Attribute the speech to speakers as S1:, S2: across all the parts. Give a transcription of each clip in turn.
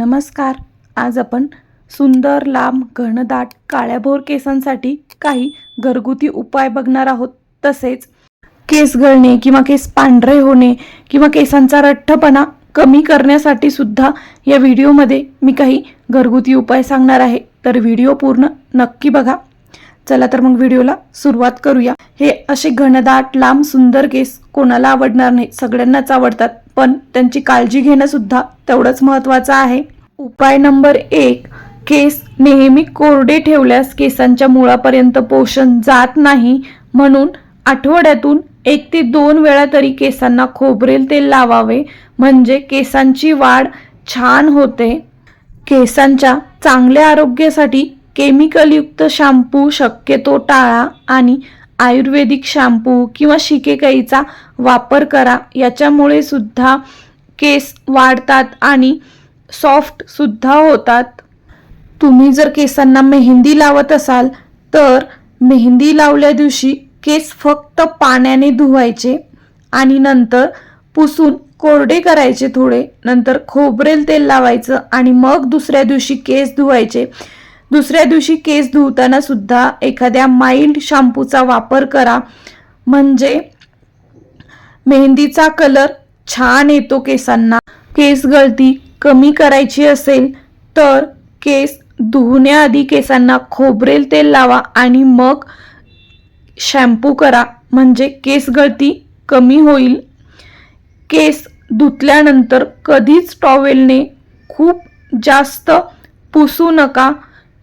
S1: नमस्कार. आज आपण सुंदर लांब घनदाट काळ्याभोर केसांसाठी काही घरगुती उपाय बघणार आहोत. तसेच केस गळणे किंवा केस पांढरे होणे किंवा केसांचा रठ्ठपणा कमी करण्यासाठी सुद्धा या व्हिडिओमध्ये मी काही घरगुती उपाय सांगणार आहे. तर व्हिडिओ पूर्ण नक्की बघा. चला तर मग व्हिडिओला सुरुवात करूया. हे असे घनदाट लांब सुंदर केस कोणाला आवडणार नाही. सगळ्यांनाच आवडतात पण त्यांची काळजी घेणं सुद्धा तेवढंच महत्त्वाचं आहे. उपाय नंबर एक केस नेहमी कोरडे ठेवल्यास केसांच्या मुळापर्यंत पोषण जात नाही. म्हणून आठवड्यातून एक ते दोन वेळा तरी केसांना खोबरेल तेल लावावे. म्हणजे केसांची वाढ छान होते. केसांच्या चांगल्या आरोग्यासाठी केमिकलयुक्त शॅम्पू शक्यतो टाळा आणि आयुर्वेदिक शॅम्पू किंवा शिकेकाईचा वापर करा. याच्यामुळे सुद्धा केस वाढतात आणि सॉफ्ट सुद्धा होतात. तुम्ही जर केसांना मेहंदी लावत असाल तर मेहंदी लावल्या दिवशी केस फक्त पाण्याने धुवायचे आणि नंतर पुसून कोरडे करायचे थोडे. नंतर खोबरेल तेल लावायचं आणि मग दुसऱ्या दिवशी केस धुवायचे. दुसऱ्या दिवशी केस धुताना सुद्धा एखाद्या माइल्ड शॅम्पूचा वापर करा. म्हणजे मेहंदीचा कलर छान येतो केसांना. केस गळती कमी करायची असेल तर केस धुण्याआधी केसांना खोबरेल तेल लावा आणि मग शॅम्पू करा. म्हणजे केस गळती कमी होईल. केस धुतल्यानंतर कधीच टॉवेलने खूप जास्त पुसू नका.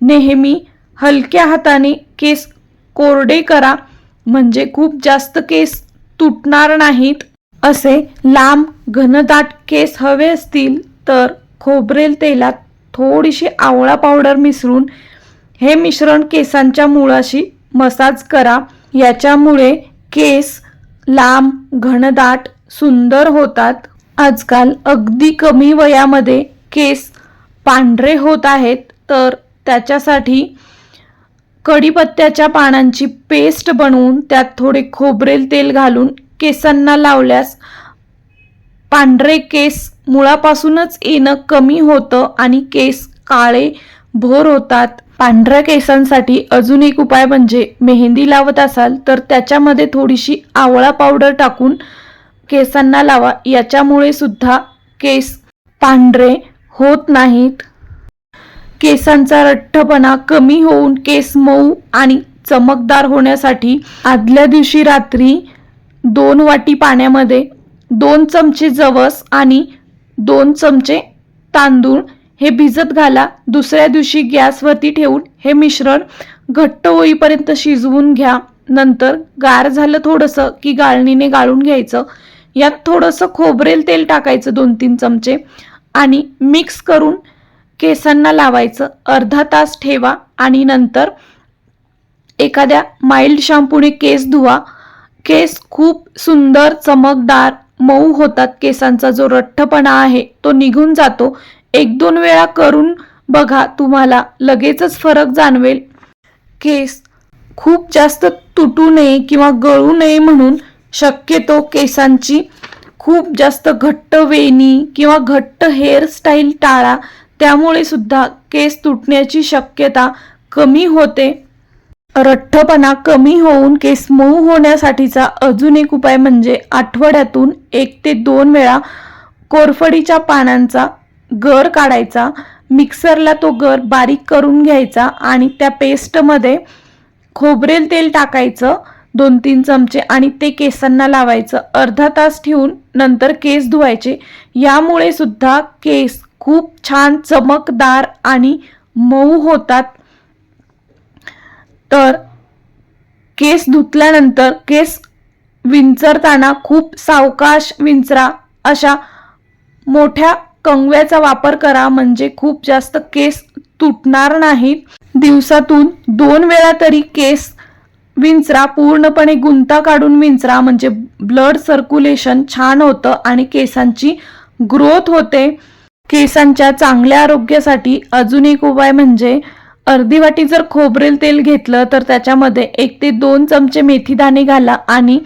S1: नेहमी हलक्या हाताने केस कोरडे करा. म्हणजे खूप जास्त केस तुटणार नाहीत. असे लांब घनदाट केस हवे असतील तर खोबरेल तेलात थोडीशी आवळा पावडर मिसळून हे मिश्रण केसांच्या मुळाशी मसाज करा. याच्यामुळे केस लांब घनदाट सुंदर होतात. आजकाल अगदी कमी वयामध्ये केस पांढरे होत आहेत तर त्याच्यासाठी कढीपत्त्याच्या पानांची पेस्ट बनवून त्यात थोडे खोबरेल तेल घालून केसांना लावल्यास पांढरे केस मुळापासूनच येणं कमी होतं आणि केस काळे भोर होतात. पांढऱ्या केसांसाठी अजून एक उपाय म्हणजे मेहंदी लावत असाल तर त्याच्यामध्ये थोडीशी आवळा पावडर टाकून केसांना लावा. याच्यामुळे सुद्धा केस पांढरे होत नाहीत. केसांचा रठ्ठपणा कमी होऊन केस मऊ आणि चमकदार होण्यासाठी आदल्या दिवशी रात्री दोन वाटी पाण्यामध्ये दोन चमचे जवस आणि दोन चमचे तांदूळ हे भिजत घाला. दुसऱ्या दिवशी गॅसवरती ठेवून हे मिश्रण घट्ट होईपर्यंत शिजवून घ्या. नंतर गार झालं थोडंसं की गाळणीने गाळून घ्यायचं. यात थोडंसं खोबरेल तेल टाकायचं दोन तीन चमचे आणि मिक्स करून केसांना लावायचं. अर्धा तास ठेवा आणि नंतर एखाद्या माइल्ड शॅम्पूने केस धुवा. केस खूप सुंदर चमकदार मऊ होतात. केसांचा जो रठ्ठपणा आहे तो निघून जातो. एक दोन वेळा करून बघा तुम्हाला लगेचच फरक जाणवेल. केस खूप जास्त तुटू नये किंवा गळू नये म्हणून शक्यतो केसांची खूप जास्त घट्ट वेणी किंवा घट्ट हेअरस्टाईल टाळा. त्यामुळे सुद्धा केस तुटण्याची शक्यता कमी होते. रठ्ठपणा कमी होऊन केस मऊ होण्यासाठीचा अजून एक उपाय म्हणजे आठवड्यातून एक ते दोन वेळा कोरफडीच्या पानांचा गर काढायचा. मिक्सरला तो गर बारीक करून घ्यायचा आणि त्या पेस्टमध्ये खोबरेल तेल टाकायचं दोन तीन चमचे आणि ते केसांना लावायचं. अर्धा तास ठेवून नंतर केस धुवायचे. यामुळे सुद्धा केस खूप छान चमकदार आणि मऊ होतात. तर केस धुतल्यानंतर केस विंचरताना खूप सावकाश विंचरा. अशा मोठ्या कंगव्याचा वापर करा म्हणजे खूप जास्त केस तुटणार नाहीत दिवसातून दोन वेळा तरी केस विंचरा पूर्णपणे गुंता काढून विंचरा म्हणजे ब्लड सर्क्युलेशन छान होतं आणि केसांची ग्रोथ होते. केसांच्या चांगल्या आरोग्यासाठी अजून एक उपाय म्हणजे अर्धी वाटी जर खोबरेल तेल घेतलं तर त्याच्यामध्ये एक ते दोन चमचे मेथीदाणे घाला आणि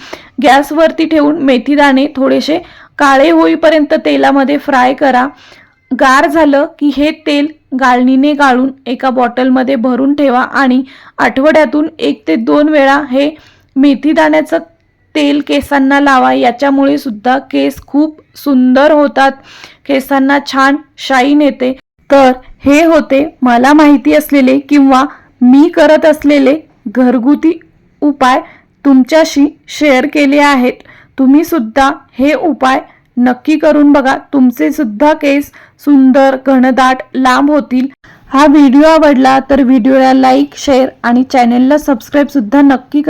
S1: गॅसवरती ठेवून मेथीदाणे थोडेसे काळे होईपर्यंत तेलामध्ये फ्राय करा. गार झालं की हे तेल गाळणीने गाळून एका बॉटलमध्ये भरून ठेवा आणि आठवड्यातून एक ते दोन वेळा हे मेथी दाण्याचं तेल केसांना लावा. याच्यामुळे सुद्धा केस खूप सुंदर होतात. केसांना छान शाईन येते. तर हे होते मला माहिती असलेले किंवा मी करत असलेले घरगुती उपाय तुमच्याशी शेअर केले आहेत. तुम्ही सुद्धा हे उपाय नक्की करून बघा. तुमचे सुद्धा केस सुंदर घनदाट लांब होतील. हा व्हिडिओ आवडला तर व्हिडिओला लाईक शेअर आणि चॅनेलला सबस्क्राईब सुद्धा नक्की करा.